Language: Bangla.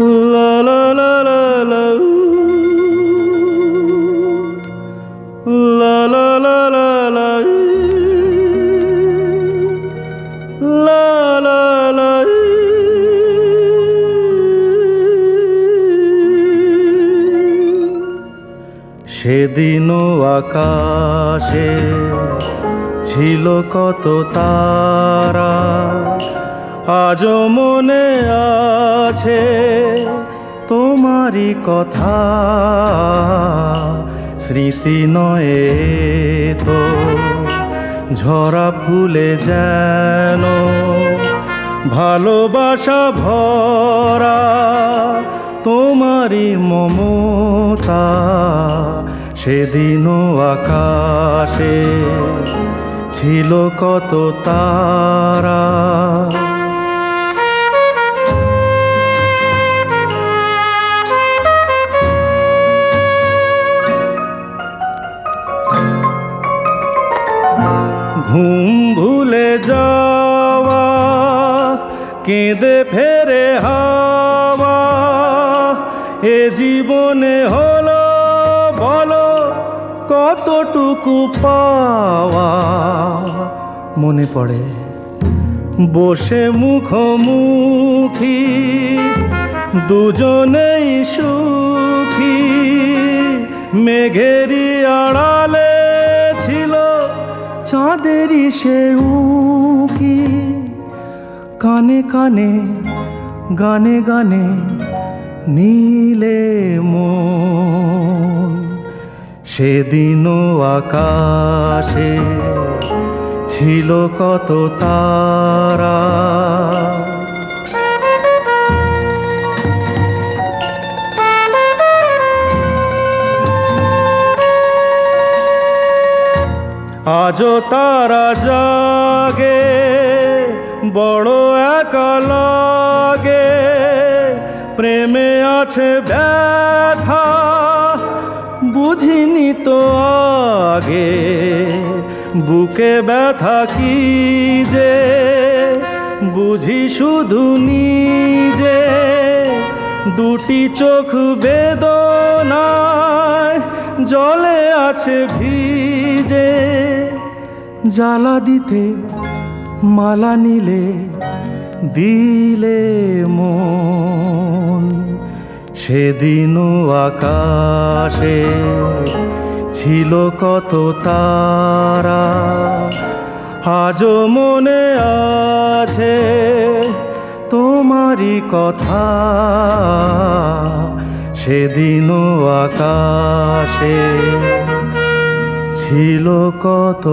লা লা লা লা লা লা লা সেদিনও আকাশে ছিল কত তারা আজও মনে আছে তোমারই কথা। স্মৃতি নয়ে তো, ঝরা ফুলে যেন ভালোবাসা ভরা তোমারই মমতা। সেদিনও আকাশে ছিল কত তারা ভুলে যাওয়া, কেঁদে ফেরে হাওয়া। এ জীবনে হলো, বলো, কতটুকু পাওয়া? মনে পড়ে, বসে মুখোমুখি, দুজনেই সুখী। মেঘেরি আড়ালে চাঁদেরই সে উকি। কানে কানে গানে গানে নীলে মো সেদিনও আকাশে ছিল কত তারা। আজও তারা জাগে, বড় একা লাগে। প্রেমে আছে ব্যথা, বুঝিনি তো আগে। বুকে ব্যথা কি যে, বুঝি শুধু নিজে। দুটি চোখ বেদনায় জলে আছে ভিজে। জ্বালা দিতে মালা নিলে, দিলে মন। সেদিনও আকাশে ছিল কত তারা, আজও মনে আছে তোমারই কথা। সেদিনও আকাশে ছিল কত?